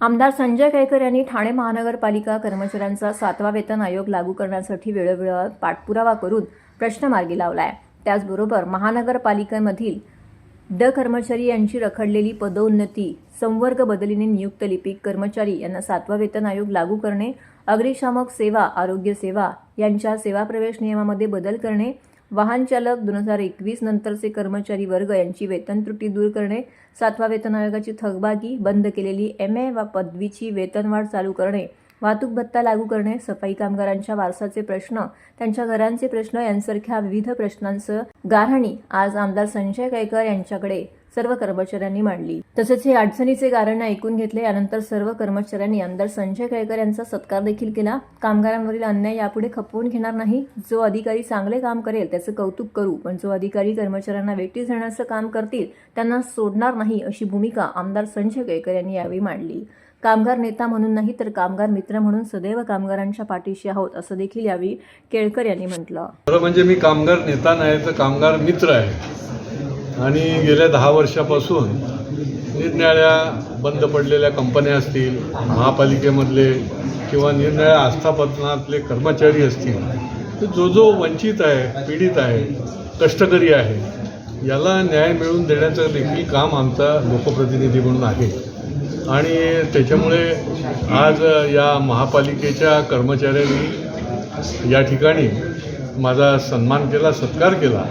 आमदार संजय केळकर यांनी ठाणे महानगरपालिका कर्मचाऱ्यांचा सातवा वेतन आयोग लागू करण्यासाठी वेळोवेळी पाठपुरावा करून प्रश्न मार्गी लावला आहे त्याचबरोबर महानगरपालिकेमधील ड कर्मचारी यांची रखडलेली पदोन्नती संवर्ग बदलीने नियुक्त लिपिक कर्मचारी यांना सातवा वेतन आयोग लागू करणे अग्निशामक सेवा आरोग्य सेवा यांच्या सेवा प्रवेश नियमामध्ये बदल करणे वाहनचालक दोन हजार एकवीस नंतरचे कर्मचारी वर्ग यांची वेतन त्रुटी दूर करणे सातवा वेतन आयोगाची थकबाकी बंद केलेली एम ए वा पदवीची वेतनवाढ चालू करणे वाहतूक भत्ता लागू करणे सफाई कामगारांच्या वारसाचे प्रश्न त्यांच्या घरांचे प्रश्न यांसारख्या विविध प्रश्नांचं गारहाणी आज आमदार संजय कैकर यांच्याकडे सर्व कर्मचाऱ्यांनी मांडली. तसेच हे अडचणीचे कारण ऐकून घेतले यानंतर सर्व कर्मचाऱ्यांनी आमदार संजय कैकर यांचा सत्कार देखील केला. कामगारांवरील अन्याय यापुढे खपवून घेणार नाही. जो अधिकारी चांगले काम करेल त्याचं कौतुक करू पण जो अधिकारी कर्मचाऱ्यांना वेटी धरण्याचं काम करतील त्यांना सोडणार नाही अशी भूमिका आमदार संजय कैकर यांनी यावेळी मांडली. कामगार नेता म्हणून नाही तर कामगार मित्र म्हणून सदैव कामगारांच्या पाठीशी आहोत असं देखील यावेळी केळकर यांनी म्हटलं. खरं म्हणजे मी कामगार नेता नाही तर कामगार मित्र आहे. आणि गेल्या दहा वर्षापासून निरनिराळ्या बंद पडलेल्या कंपन्या असतील महापालिकेमधले किंवा निरनिराळ्या आस्थापनातले कर्मचारी असतील तर जो जो वंचित आहे पीडित आहे कष्टकरी आहे याला न्याय मिळवून देण्याचं देखील काम आमचा लोकप्रतिनिधी म्हणून आहे. आणि त्याच्यामुळे आज या महापालिकेच्या कर्मचाऱ्यांनी या ठिकाणी माझा सन्मान केला सत्कार केला.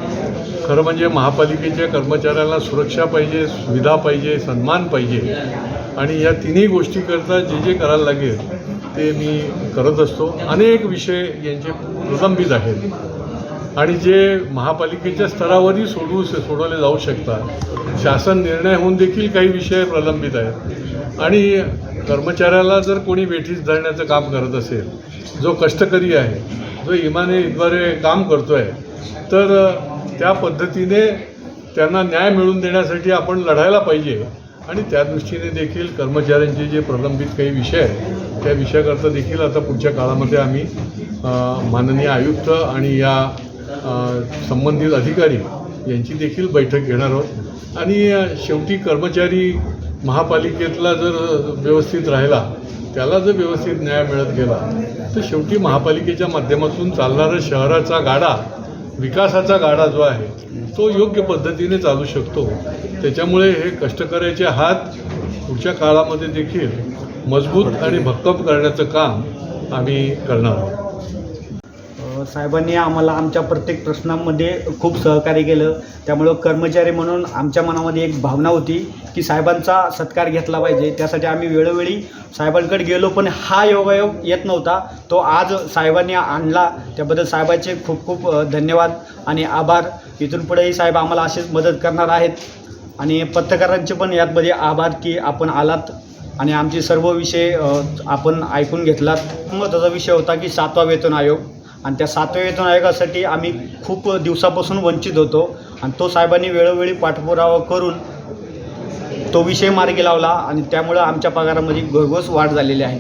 खरं म्हणजे महापालिकेच्या कर्मचाऱ्याला सुरक्षा पाहिजे सुविधा पाहिजे सन्मान पाहिजे. आणि या तिन्ही गोष्टीकरता जे जे करायला लागेल ते मी करत असतो. अनेक विषय यांचे प्रलंबित आहेत. आणि जे महापालिकेच्या स्तरावरही सोडवू सोडवले जाऊ शकतात. शासन निर्णय होऊन देखील काही विषय प्रलंबित आहेत. आणि कर्मचाऱ्याला जर कोणी वेठीस धरण्याचं काम करत असेल जो कष्टकरी आहे जो इमानीद्वारे काम करतो आहे तर त्या पद्धतीने त्यांना न्याय मिळवून देण्यासाठी आपण लढायला पाहिजे. आणि त्या दृष्टीने देखील कर्मचाऱ्यांचे जे प्रलंबित काही विषय आहेत त्या विषयाकरता देखील आता पुढच्या काळामध्ये आम्ही माननीय आयुक्त आणि या संबंधित अधिकारी यांची देखील बैठक घेणार आहोत. आणि शेवटी कर्मचारी महापालिकेतला जर व्यवस्थित राहिला त्याला जर व्यवस्थित न्याय मिळत गेला तर शेवटी महापालिकेच्या माध्यमातून चालणारा शहराचा गाडा विकासाचा गाडा जो आहे तो योग्य पद्धतीने चालू शकतो. त्याच्यामुळे हे कष्टकऱ्याचे हात पुढच्या काळामध्ये देखील मजबूत आणि भक्कम करण्याचं काम आम्ही करणार आहोत. साहेबांनी आम्हाला आमच्या प्रत्येक प्रश्नांमध्ये खूप सहकार्य केलं. त्यामुळं कर्मचारी म्हणून आमच्या मनामध्ये एक भावना होती की साहेबांचा सत्कार घेतला पाहिजे. त्यासाठी आम्ही वेळोवेळी साहेबांकडे गेलो पण हा योगायोग येत नव्हता. तो आज साहेबांनी आणला. त्याबद्दल साहेबांचे खूप खूप धन्यवाद आणि आभार. इथून पुढेही साहेब आम्हाला असेच मदत करणार आहेत. आणि पत्रकारांचे पण यातमध्ये आभार की आपण आलात आणि आमचे सर्व विषय आपण ऐकून घेतलात. महत्त्वाचा विषय होता की सातवा वेतन आयोग. आणि त्या सातव्या वेतन आयोगासाठी आम्ही खूप दिवसापासून वंचित होतो. आणि तो साहेबांनी वेळोवेळी पाठपुरावा करून तो विषय मार्गी लावला आणि त्यामुळं आमच्या पगारामध्ये घरघोस वाढ झालेली आहे.